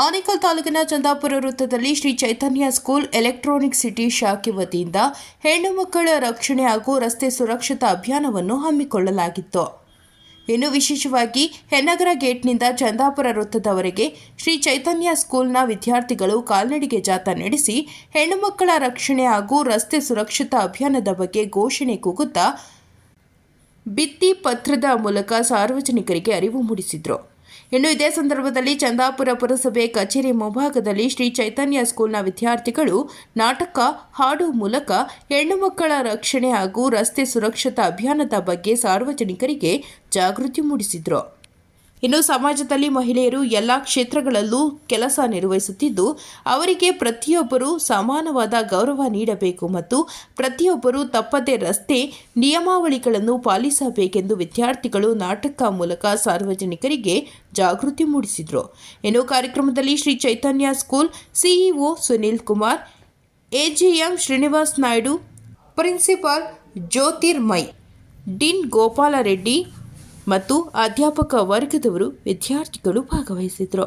ಆನೇಕಲ್ ತಾಲೂಕಿನ ಚಂದಾಪುರ ವೃತ್ತದಲ್ಲಿ Shri Chaitanya school Electronic City ಶಾಖೆ ವತಿಯಿಂದ ಹೆಣ್ಣು ಮಕ್ಕಳ ರಕ್ಷಣೆ ಹಾಗೂ ರಸ್ತೆ ಸುರಕ್ಷತಾ ಅಭಿಯಾನವನ್ನು ಹಮ್ಮಿಕೊಳ್ಳಲಾಗಿತ್ತು. ಇನ್ನು ವಿಶೇಷವಾಗಿ ಹೆನ್ನಗರ ಗೇಟ್ನಿಂದ ಚಂದಾಪುರ ವೃತ್ತದವರೆಗೆ ಶ್ರೀ ಚೈತನ್ಯ ಸ್ಕೂಲ್ನ ವಿದ್ಯಾರ್ಥಿಗಳು ಕಾಲ್ನಡಿಗೆ ಜಾಥಾ ನಡೆಸಿ ಹೆಣ್ಣು ಮಕ್ಕಳ ರಕ್ಷಣೆ ಹಾಗೂ ರಸ್ತೆ ಸುರಕ್ಷತಾ ಅಭಿಯಾನದ ಬಗ್ಗೆ ಘೋಷಣೆ ಕೂಗುತ್ತಾ, ಭಿತ್ತಿ ಪತ್ರದ ಮೂಲಕ ಸಾರ್ವಜನಿಕರಿಗೆ ಅರಿವು ಮೂಡಿಸಿದರು. ಇನ್ನು ಇದೇ ಸಂದರ್ಭದಲ್ಲಿ ಚಂದಾಪುರ ಪುರಸಭೆ ಕಚೇರಿ ಮುಂಭಾಗದಲ್ಲಿ ಶ್ರೀ ಚೈತನ್ಯ ಸ್ಕೂಲ್ನ ವಿದ್ಯಾರ್ಥಿಗಳು ನಾಟಕ, ಹಾಡು ಮೂಲಕ ಹೆಣ್ಣು ಮಕ್ಕಳ ರಕ್ಷಣೆ ಹಾಗೂ ರಸ್ತೆ ಸುರಕ್ಷತಾ ಅಭಿಯಾನದ ಬಗ್ಗೆ ಸಾರ್ವಜನಿಕರಿಗೆ ಜಾಗೃತಿ ಮೂಡಿಸಿದರು. ಇನ್ನು ಸಮಾಜದಲ್ಲಿ ಮಹಿಳೆಯರು ಎಲ್ಲ ಕ್ಷೇತ್ರಗಳಲ್ಲೂ ಕೆಲಸ ನಿರ್ವಹಿಸುತ್ತಿದ್ದು, ಅವರಿಗೆ ಪ್ರತಿಯೊಬ್ಬರು ಸಮಾನವಾದ ಗೌರವ ನೀಡಬೇಕು ಮತ್ತು ಪ್ರತಿಯೊಬ್ಬರು ತಪ್ಪದೇ ರಸ್ತೆ, ನಿಯಮಾವಳಿಗಳನ್ನು ಪಾಲಿಸಬೇಕೆಂದು ವಿದ್ಯಾರ್ಥಿಗಳು ನಾಟಕ ಮೂಲಕ ಸಾರ್ವಜನಿಕರಿಗೆ ಜಾಗೃತಿ ಮೂಡಿಸಿದರು. ಇನ್ನು ಕಾರ್ಯಕ್ರಮದಲ್ಲಿ Shri Chaitanya school CEO Sunil Kumar, AGM Srinivas Naidu, principal Jyotirmay, dean Gopalreddy ಮತ್ತು ಅಧ್ಯಾಪಕ ವರ್ಗದವರು ವಿದ್ಯಾರ್ಥಿಗಳು ಭಾಗವಹಿಸಿದರು.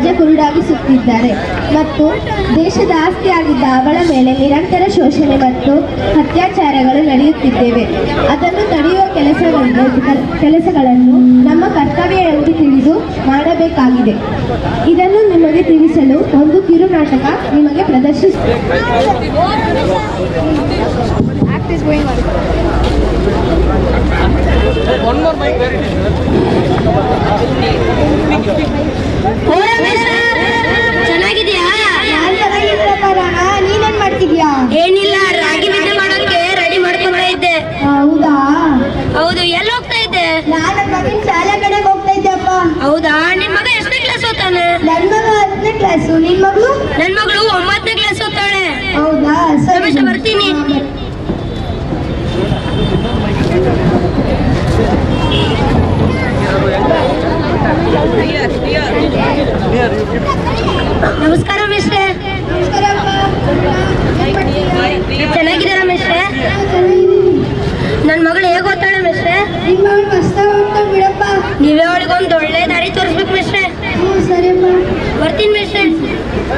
ಸಮಾಜ ಕುರುಡಾಗಿಸುತ್ತಿದ್ದಾರೆ. ಮತ್ತು ದೇಶದ ಆಸ್ತಿಯಾಗಿದ್ದ ಅವಳ ಮೇಲೆ ನಿರಂತರ ಶೋಷಣೆ ಮತ್ತು ಅತ್ಯಾಚಾರಗಳು ನಡೆಯುತ್ತಿದ್ದೇವೆ. ಅದನ್ನು ತಡೆಯುವ ಕೆಲಸಗಳನ್ನು ಕೆಲಸಗಳನ್ನು ನಮ್ಮ ಕರ್ತವ್ಯ ಎಂದು ತಿಳಿದು ಮಾಡಬೇಕಾಗಿದೆ. ಇದನ್ನು ನಿಮಗೆ ತಿಳಿಸಲು ಒಂದು ಕಿರುನಾಟಕ ನಿಮಗೆ ಪ್ರದರ್ಶಿಸ ರಾಣ ನೀನೇನ್ ಮಾಡ್ತಿದ್ಯಾ ಏನಿಲ್ಲ ರಾಗಿ ಮುದ್ದೆ ಮಾಡೋಕೆ ರೆಡಿ ಮಾಡ್ಕೊಂತ ಇದ್ದೆ. ಹೌದಾ? ಹೌದು ಎಲ್ಲಿ ಹೋಗ್ತಾ ಇದ್ದೆ? ನಾನು ಮಗನ ಶಾಲೆ ಕಡೆಗೆ ಹೋಗ್ತಾ ಇದ್ದೆಪ್ಪ ಹೌದಾ? ನಿನ್ ಮಗ ಎಷ್ಟನೇ ಕ್ಲಾಸ್ ಓದ್ತಾನೆ? ನನ್ನ ಮಗ ಹತ್ತನೇ ಕ್ಲಾಸು ನಿನ್ ಮಗಳು? ನನ್ ಮಗಳು ಒಂಬತ್ತನೇ ಕ್ಲಾಸ್ ಓದ್ತಾಳೆ. ಹೌದಾ? ಸರಿ ರಮೇಶ, ಬರ್ತೀನಿ. ನಮಸ್ಕಾರ ಮಿಶ್ರೆ? ಚೆನ್ನಾಗಿದ್ದೀರಾ ಮಿಸ್ಟ್ರೆ ನಾನು ನನ್ ಮಗಳು ಹೇಗೆ ಓದ್ತಾಳೆ ಬಿಡಪ್ಪ ನೀವೇ ಅವಳಿಗೆ ಒಂದು ಒಳ್ಳೆ ದಾರಿ ತೋರಿಸ್ಬೇಕು ಹ್ಞೂ ಬರ್ತೀನಿ ಮಿಸ್ಟ್ರೆ ನಮಸ್ಕಾರ ಮಿಸ್ಟ್ರೆ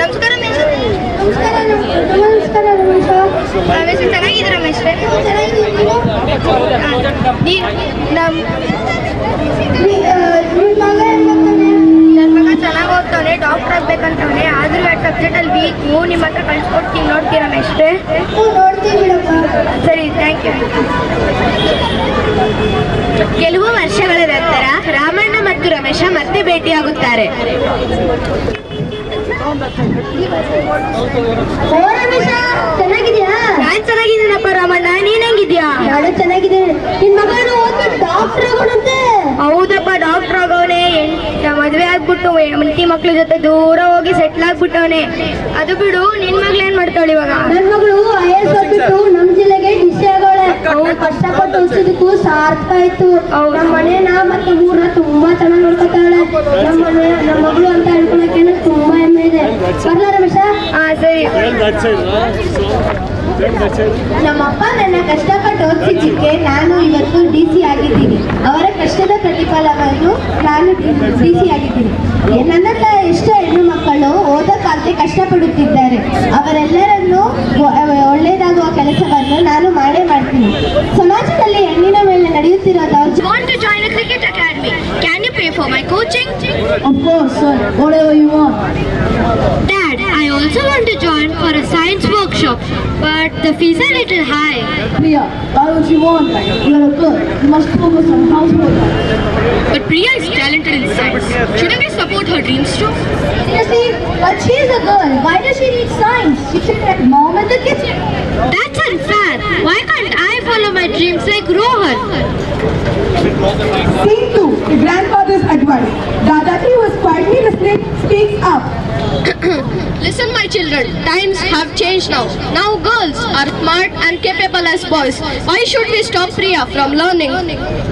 ನಮಸ್ಕಾರ ನಮ- ನಮಸ್ಕಾರ ರಮೇಶ ಮಿಸ್ಟ್ರೆ ಚೆನ್ನಾಗಿದ್ದೀರಾ ಮಿಸ್ಟ್ರೆ ನಾನು ಚೆನ್ನಾಗಿದ್ದೀನಿ ನೀನು? ನಮ್ ನೀ- ರಮೇಶ ನಿನ್ ಮಗ ಹೆಂಗ್ ಹೋಗ್ತಾನೆ? ನನ್ನ ಮಗ ಚೆನ್ನಾಗಿ ಓದ್ತಾನೆ ಡಾಕ್ಟರ್ ಆಗ್ಬೇಕಂತವನೆ. ಆದ್ರೂ ಎರಡು ಸಬ್ಜೆಕ್ಟ್ ಅಲ್ಲಿ ವೀಕು ನಿಮ್ಮ ಹತ್ರ ಕಳ್ಸಿಕೊಡ್ತೀನಿ. ನೋಡ್ತೀರಾ ನೋಡ್ತೀನಿ ಬಿಡಪ್ಪ ಸರಿ ಥ್ಯಾಂಕ್ ಯು ಕೆಲವು ವರ್ಷಗಳ ನಂತರ ರಾಮಣ್ಣ ಮತ್ತು ರಮೇಶ ಮತ್ತೆ ಭೇಟಿಯಾಗುತ್ತಾರೆ. ರಮೇಶ ಚೆನ್ನಾಗಿದ್ಯಾ? ನಾನ್ ಚೆನ್ನಾಗಿದ್ದೀನಪ್ಪ ರಾಮಣ್ಣ ನೀನ್ ಹೆಂಗಿದ್ಯಾ? ನಾನು ಚೆನ್ನಾಗಿದ್ದೇನೆ. ನಿನ್ ಮಗನು ಡಾಕ್ಟರ್ ಆಗೋಣಂತೆ. ಹೌದಪ್ಪ ಡಾಕ್ಟರ್ ಆಗವನೆ. ಮದ್ವೆ ಆಗ್ಬಿಟ್ಟು ಹೆಂಡತಿ ಮಕ್ಳ ಜೊತೆ ದೂರ ಹೋಗಿ ಸೆಟ್ಲ್ ಆಗ್ಬಿಟ್ಟವನೆ. ಅದು ಬಿಡು ನಿನ್ ಮಗ್ಳು ಏನ್ ಮಾಡ್ತಾಳೆ ಇವಾಗ? ನನ್ ಮಗಳು ಐ ಎಸ್ ಓದ್ಬಿಟ್ಟು ನಮ್ ಜಿಲ್ಲೆಗೆ ಡಿಸಿ ಆಗೋಳೆ. ಕಷ್ಟಪಟ್ಟು ಸಾರ್ಥ ಸಾರ್ಥಕ ಆಯ್ತು. ಅವ್ರ ಮನೆನ ಮತ್ತೆ ಊರನ್ನ ತುಂಬಾ ಚೆನ್ನಾಗಿ ನೋಡ್ಕೊತಾಳೆ ನಮ್ಮ ಮನೆ ನಮ್ಮ ಮಗಳು ಅಂತ ಹೇಳ್ಕೊಳಕ್ಕೆ ತುಂಬಾ ಹೆಮ್ಮೆ ಇದೆ ಸರಿ ನಮ್ಮಪ್ಪ ನನ್ನ ಕಷ್ಟಪಟ್ಟು ಓದಿಸಿದ್ದಕ್ಕೆ ನಾನು ಇವತ್ತು ಡಿ ಸಿ ಆಗಿದ್ದೀನಿ ಅವರ ಕಷ್ಟದ ಪ್ರತಿಫಲವನ್ನು ನಾನು ಡಿ ಸಿ ಆಗಿದ್ದೀನಿ ನನ್ನಂತ ಎಷ್ಟೋ ಹೆಣ್ಣು ಮಕ್ಕಳು ಓದಕ್ಕಾಗದೆ ಕಷ್ಟಪಡುತ್ತಿದ್ದಾರೆ ಅವರೆಲ್ಲರನ್ನು ಒಳ್ಳೇದಾಗುವ ಒಳ್ಳೆಯದಾಗುವ ಕೆಲಸವನ್ನು ನಾನು ಮಾಡೇ ಮಾಡ್ತೀನಿ. ಸಮಾಜದಲ್ಲಿ ಹೆಣ್ಣಿನ ಮೇಲೆ ನಡೆಯುತ್ತಿರೋ ದೌರ್ಜನ್ಯ for my coaching? Of course, sir. Whatever you want. Dad, I also want to join for a science workshop, but the fees are a little high. Priya, why would you want that? You're a girl. You must focus on housework. But Priya is talented in science. Shouldn't we support her dreams too? Seriously? But she's a girl. Why does she need science? She should let mom in the kitchen. That's unfair. Why can't I follow my dreams like Rohan? Scene 2, the grandfather's advice. Dadati, who is quietly listening, speaks up. Listen, my children, times have changed now. Now girls are smart and capable as boys. Why should we stop Priya from learning?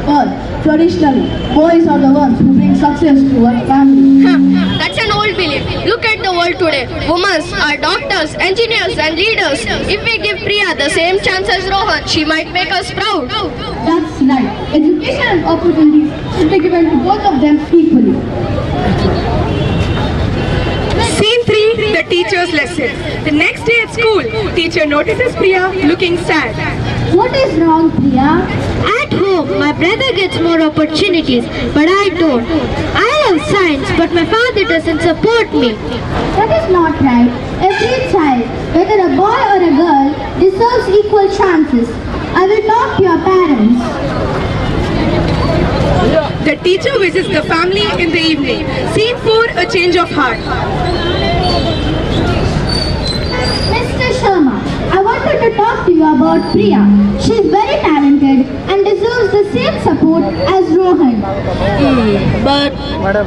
Well, traditionally, boys are the ones who bring success to our family. Huh, That's an old belief. Look at the world today. Women are doctors, engineers, and leaders. If we give Priya the same chance as Rohan, she might make us proud. That's right. Education and opportunities should be given to both of them equally. Scene 3, the teacher's lesson. The next day at school, teacher notices Priya looking sad. What is wrong, Priya? At home, my brother gets more opportunities, but I don't. I love science, but my father doesn't support me. That is not right. Every child, whether a boy or a girl, deserves equal chances. I will talk to your parents. The teacher visits the family in the evening. Scene 4, a change of heart. Mr. Sharma, I wanted to talk to you about Priya. She is very talented and deserves the same support as Rohan. Hmm, but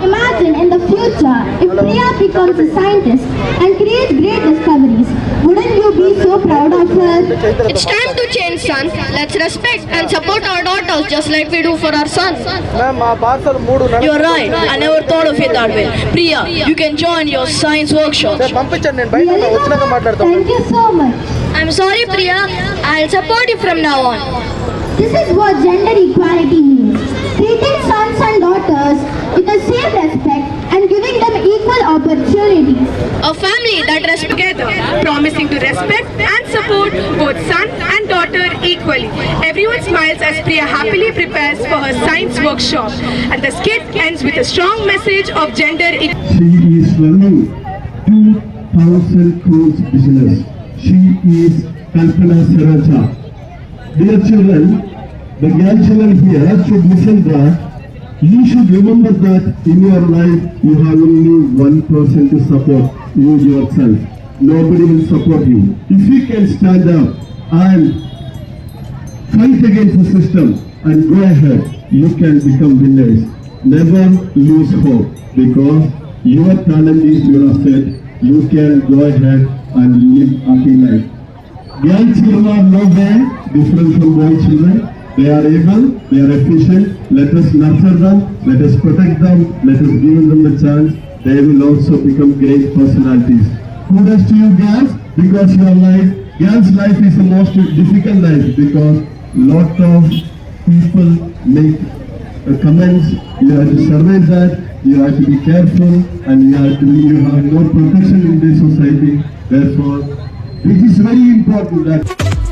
Imagine in the future if Priya becomes a scientist and creates great discoveries. Wouldn't you be so proud of her? it's time to son, let's respect and support our daughters just like we do for our sons. You're right. I never thought of it that way. Priya, you can join your science workshop. Thank you so much. I'm sorry, Priya. I'll support you from now on. This is what gender equality means. Treating sons and daughters with the same respect equal opportunities. A family that respects together, promising to respect and support both son and daughter equally. Everyone smiles as Priya happily prepares for her science workshop. And the skit ends with a strong message of gender equality. She is running 2000 crores business. She is Kalpana Saraja. Dear children, the young children here should listen that you should remember that in your life you have only one person to support you yourself. Nobody will support you. If you can stand up and fight against the system and go ahead, you can become winners. Never lose hope because your talent is your asset. You can go ahead and live happy life. Young children are nowhere different from boy children. They are able, they are efficient. Let us nurture them, let us protect them, let us give them the chance. They will also become great personalities. Kudos to you girls because your life, girls' life is the most difficult life because lot of people make uh, comments. You have to survey that. You have to be careful, and you have to you have no protection in this society. Therefore, it is very important that.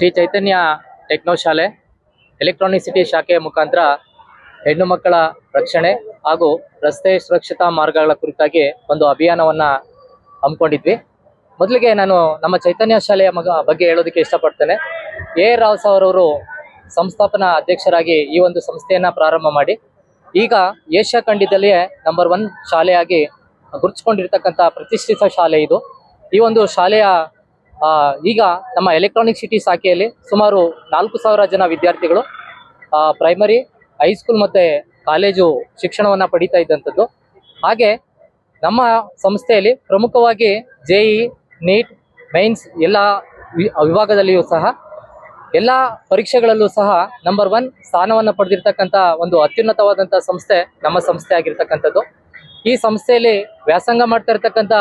Shri Chaitanya techno ಶಾಲೆ Electronic City ಶಾಖೆಯ ಮುಖಾಂತರ ಹೆಣ್ಣು ಮಕ್ಕಳ ರಕ್ಷಣೆ ಹಾಗೂ ರಸ್ತೆ ಸುರಕ್ಷತಾ ಮಾರ್ಗಗಳ ಕುರಿತಾಗಿ ಒಂದು ಅಭಿಯಾನವನ್ನ ಹಮ್ಮಿಕೊಂಡಿದ್ವಿ. ಮೊದಲಿಗೆ ನಾನು ನಮ್ಮ ಚೈತನ್ಯ ಶಾಲೆಯ ಮಗ ಬಗ್ಗೆ ಹೇಳೋದಕ್ಕೆ ಇಷ್ಟಪಡ್ತೇನೆ. ಎ. ರಾವ್ ಸಾವ್ರವರು ಸಂಸ್ಥಾಪನಾ ಅಧ್ಯಕ್ಷರಾಗಿ ಈ ಒಂದು ಸಂಸ್ಥೆಯನ್ನ ಪ್ರಾರಂಭ ಮಾಡಿ. ಈಗ ಏಷ್ಯಾ ಖಂಡದಲ್ಲಿಯೇ ನಂಬರ್ ಒನ್ ಶಾಲೆಯಾಗಿ ಗುರುತಿಸ್ಕೊಂಡಿರ್ತಕ್ಕಂಥ ಪ್ರತಿಷ್ಠಿತ ಶಾಲೆ ಇದು. ಈ ಒಂದು ಶಾಲೆಯ ಈಗ ನಮ್ಮ ಎಲೆಕ್ಟ್ರಾನಿಕ್ ಸಿಟಿ ಶಾಖೆಯಲ್ಲಿ ಸುಮಾರು ನಾಲ್ಕು ಸಾವಿರ ಜನ ವಿದ್ಯಾರ್ಥಿಗಳು ಪ್ರೈಮರಿ ಹೈಸ್ಕೂಲ್ ಮತ್ತು ಕಾಲೇಜು ಶಿಕ್ಷಣವನ್ನು ಪಡೀತಾ ಇದ್ದಂಥದ್ದು. ಹಾಗೆ ನಮ್ಮ ಸಂಸ್ಥೆಯಲ್ಲಿ ಪ್ರಮುಖವಾಗಿ ಜೆ ಇ ನೀಟ್ ಮೈನ್ಸ್ ಎಲ್ಲ ವಿಭಾಗದಲ್ಲಿಯೂ ಸಹ ಎಲ್ಲ ಪರೀಕ್ಷೆಗಳಲ್ಲೂ ಸಹ ನಂಬರ್ ಒನ್ ಸ್ಥಾನವನ್ನು ಪಡೆದಿರ್ತಕ್ಕಂಥ ಒಂದು ಅತ್ಯುನ್ನತವಾದಂಥ ಸಂಸ್ಥೆ ನಮ್ಮ ಸಂಸ್ಥೆ ಆಗಿರ್ತಕ್ಕಂಥದ್ದು. ಈ ಸಂಸ್ಥೆಯಲ್ಲಿ ವ್ಯಾಸಂಗ ಮಾಡ್ತಾ ಇರ್ತಕ್ಕಂಥ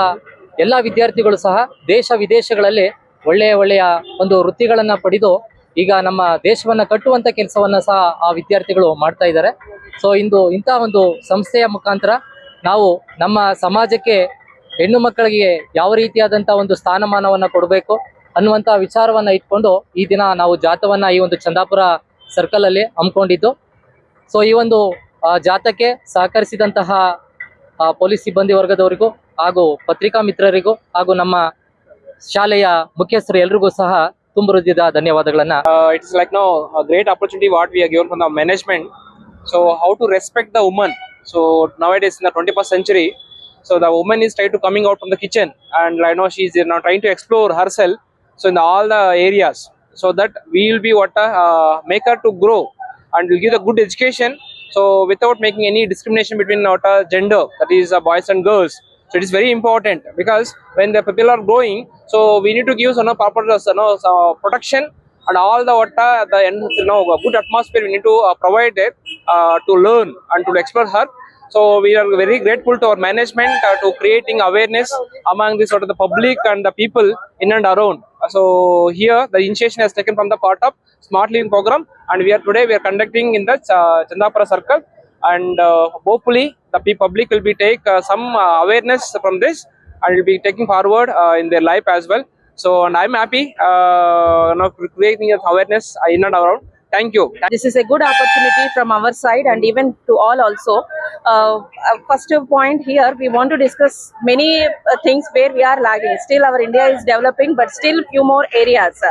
ಎಲ್ಲ ವಿದ್ಯಾರ್ಥಿಗಳು ಸಹ ದೇಶ ವಿದೇಶಗಳಲ್ಲಿ ಒಳ್ಳೆಯ ಒಳ್ಳೆಯ ಒಂದು ವೃತ್ತಿಗಳನ್ನು ಪಡೆದು ಈಗ ನಮ್ಮ ದೇಶವನ್ನು ಕಟ್ಟುವಂಥ ಕೆಲಸವನ್ನು ಸಹ ಆ ವಿದ್ಯಾರ್ಥಿಗಳು ಮಾಡ್ತಾ ಇದ್ದಾರೆ. ಸೊ ಇಂದು ಇಂಥ ಒಂದು ಸಂಸ್ಥೆಯ ಮುಖಾಂತರ ನಾವು ನಮ್ಮ ಸಮಾಜಕ್ಕೆ ಹೆಣ್ಣು ಮಕ್ಕಳಿಗೆ ಯಾವ ರೀತಿಯಾದಂಥ ಒಂದು ಸ್ಥಾನಮಾನವನ್ನು ಕೊಡಬೇಕು ಅನ್ನುವಂಥ ವಿಚಾರವನ್ನು ಇಟ್ಕೊಂಡು ಈ ದಿನ ನಾವು ಜಾತವನ್ನು ಈ ಒಂದು ಚಂದಾಪುರ ಸರ್ಕಲ್ ಅಲ್ಲಿ ಹಮ್ಮಿಕೊಂಡಿದ್ದು. ಸೊ ಈ ಒಂದು ಜಾತಕ್ಕೆ ಸಹಕರಿಸಿದಂತಹ ಪೊಲೀಸ್ ಸಿಬ್ಬಂದಿ ವರ್ಗದವರಿಗೂ ಹಾಗೂ ಪತ್ರಿಕಾ ಮಿತ್ರರಿಗೂ ಹಾಗೂ ನಮ್ಮ ಶಾಲೆಯ ಮುಖ್ಯಸ್ಥರು ಎಲ್ರಿಗೂ ಸಹ ತುಂಬರುದ್ದ ಧನ್ಯವಾದಗಳನ್ನ. It's like no great opportunity what we given from the management so how to respect the woman so now it is in the twenty first century so the woman is try to coming out from the kitchen and I know she is now try to explore herself so in all the areas so that will be what a maker to grow and will give the good education so without making any discrimination between what a gender that is a boys and girls So it is very important because when the people are growing, so we need to give some proper you know, protection and all the what the you know good atmosphere we need to uh, provide it uh, to learn and to explore her. So we are very grateful to our management uh, to creating awareness among the sort of the public and the people in and around. So here the initiation has taken from the part of Smart Living program, and we are today we are conducting in the uh, Chandapura circle, and uh, hopefully the public will be take uh, some uh, awareness from this and will be taking forward uh, in their life as well. So and I'm happy uh, you know, creating awareness in and around. Thank you. this is a good opportunity from our side and even to all also. Uh, uh, first point here we want to discuss many uh, things where we are lagging. Still our india is developing but still few more areas.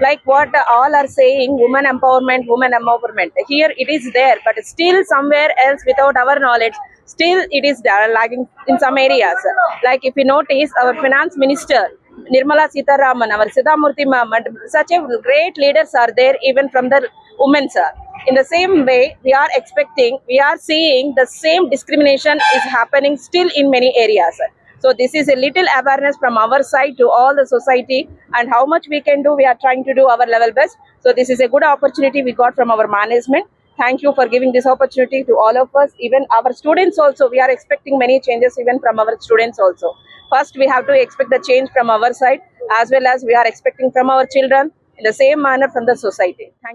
Like what all are saying women empowerment women empowerment. Here it is there but still somewhere else without our knowledge still it is lagging in some areas. Like if you notice our finance minister Nirmala Sitaraman, our Siddhamurti ma'am, and such a great leaders are there even from the women, sir. In the same way, we are expecting, we are seeing the same discrimination is happening still in many areas. So this is a little awareness from our side to all the society and how much we can do, we are trying to do our level best. So this is a good opportunity we got from our management. Thank you for giving this opportunity to all of us, even our students also. We are expecting many changes even from our students also. First, we have to expect the change from our side as well as we are expecting from our children in the same manner from the society. Thank.